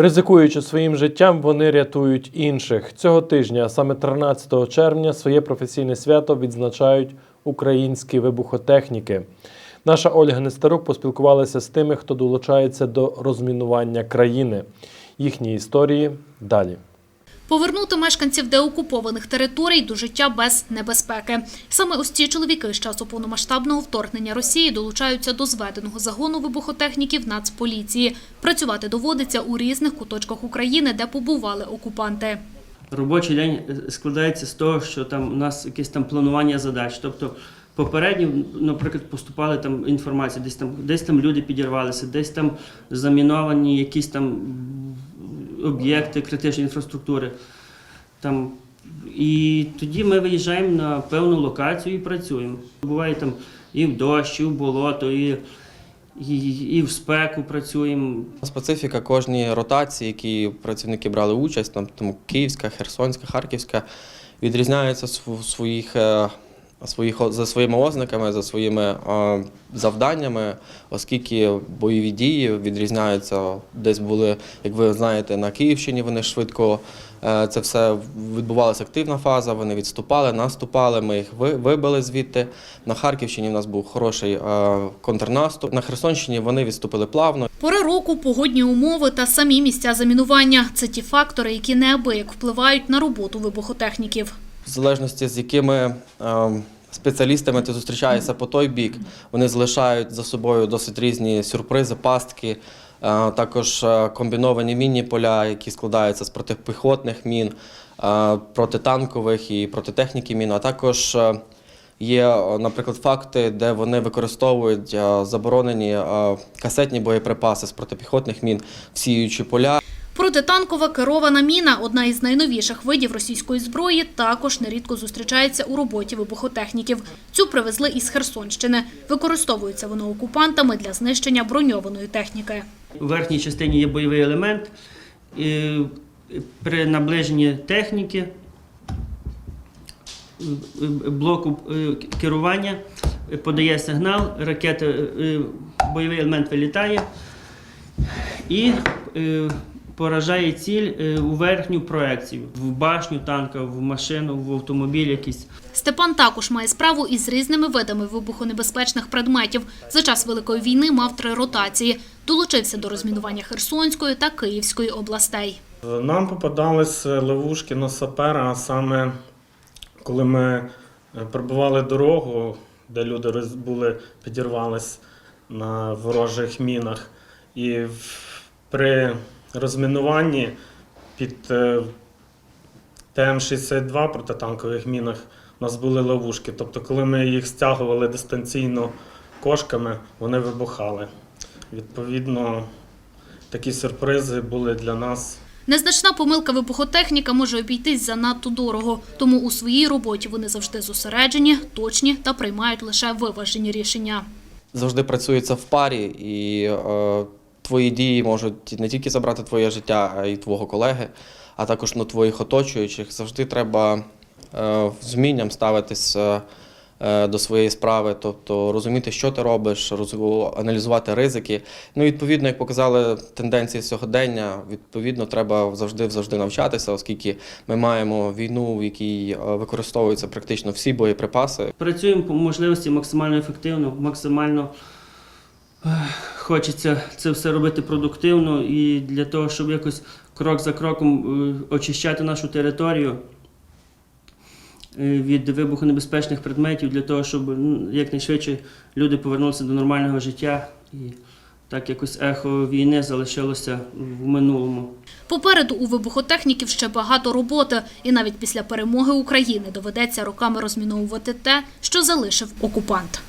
Ризикуючи своїм життям, вони рятують інших. Цього тижня, саме 13 червня, своє професійне свято відзначають українські вибухотехніки. Наша Ольга Нестерук поспілкувалася з тими, хто долучається до розмінування країни. Їхні історії далі. Повернути мешканців деокупованих територій до життя без небезпеки. Саме ось ці чоловіки з часу повномасштабного вторгнення Росії долучаються до зведеного загону вибухотехніків Нацполіції. Працювати доводиться у різних куточках України, де побували окупанти. Робочий день складається з того, що там у нас якесь там планування задач. Тобто попередньо, наприклад, поступали там інформація, десь там, десь там люди підірвалися, десь там заміновані якісь там об'єкти критичної інфраструктури. Там, і тоді ми виїжджаємо на певну локацію і працюємо. Буває там і в дощ, і в болото, і, і, і в спеку працюємо. Специфіка кожної ротації, які працівники брали участь, там, тому Київська, Херсонська, Харківська, відрізняються св- своїх, е, своїх, за своїми ознаками, за своїми завданнями, оскільки бойові дії відрізняються. Десь були, як ви знаєте, на Київщині вони швидко. е, Це все відбувалася активна фаза. Вони відступали, наступали. Ми їх ви- вибили звідти. На Харківщині в нас був хороший е, контрнаступ. На Херсонщині вони відступили плавно. Пора року, погодні умови та самі місця замінування – це ті фактори, які неабияк впливають на роботу вибухотехніків. В залежності з якими ем, спеціалістами ти зустрічаєшся по той бік, вони залишають за собою досить різні сюрпризи, пастки, е, також е, комбіновані мінні поля, які складаються з протипіхотних мін, е, протитанкових і протитехніки мін, а також Є, наприклад, факти, де вони використовують заборонені касетні боєприпаси з протипіхотних мін, всіючі поля. Протитанкова керована міна – одна із найновіших видів російської зброї, також нерідко зустрічається у роботі вибухотехніків. Цю привезли із Херсонщини. Використовується воно окупантами для знищення броньованої техніки. У верхній частині є бойовий елемент. При наближенні техніки е, блоку е, керування подає сигнал, ракета, е, бойовий елемент вилітає і е, поражає ціль е, у верхню проекцію, в башню танка, в машину, в автомобіль якийсь. Степан також має справу із різними видами вибухонебезпечних предметів. За час Великої війни мав три ротації. Долучився до розмінування Херсонської та Київської областей. Нам попадались ловушки на сапера, а саме коли ми е, пробивали дорогу, де люди були, підірвались на ворожих мінах. І при розмінуванні під е, ТМ-62 протитанкових мінах у нас були ловушки. Тобто, коли ми їх стягували дистанційно кошками, вони вибухали. Відповідно, такі сюрпризи були для нас Незначна помилка вибухотехніка може обійтись занадто дорого, тому у своїй роботі вони завжди зосереджені, точні та приймають лише виважені рішення. завжди працюється в парі, і е, твої дії можуть не тільки забрати твоє життя, а й твого колеги, а також ну, твоїх оточуючих. Завжди треба е, з вмінням ставитись е, е, до своєї справи, тобто розуміти, що ти робиш, аналізувати ризики. Ну, відповідно, як показали тенденції сьогодення, відповідно, треба завжди завжди навчатися, оскільки ми маємо війну, в якій використовуються практично всі боєприпаси. Працюємо по можливості максимально ефективно, максимально хочеться це все робити продуктивно і для того, щоб якось крок за кроком е, очищати нашу територію е, від вибухонебезпечних предметів, для того, щоб якнайшвидше люди повернулися до нормального життя і так якось ехо війни залишилося в минулому. Попереду у вибухотехніків ще багато роботи, і навіть після перемоги України доведеться роками розміновувати те, що залишив окупант.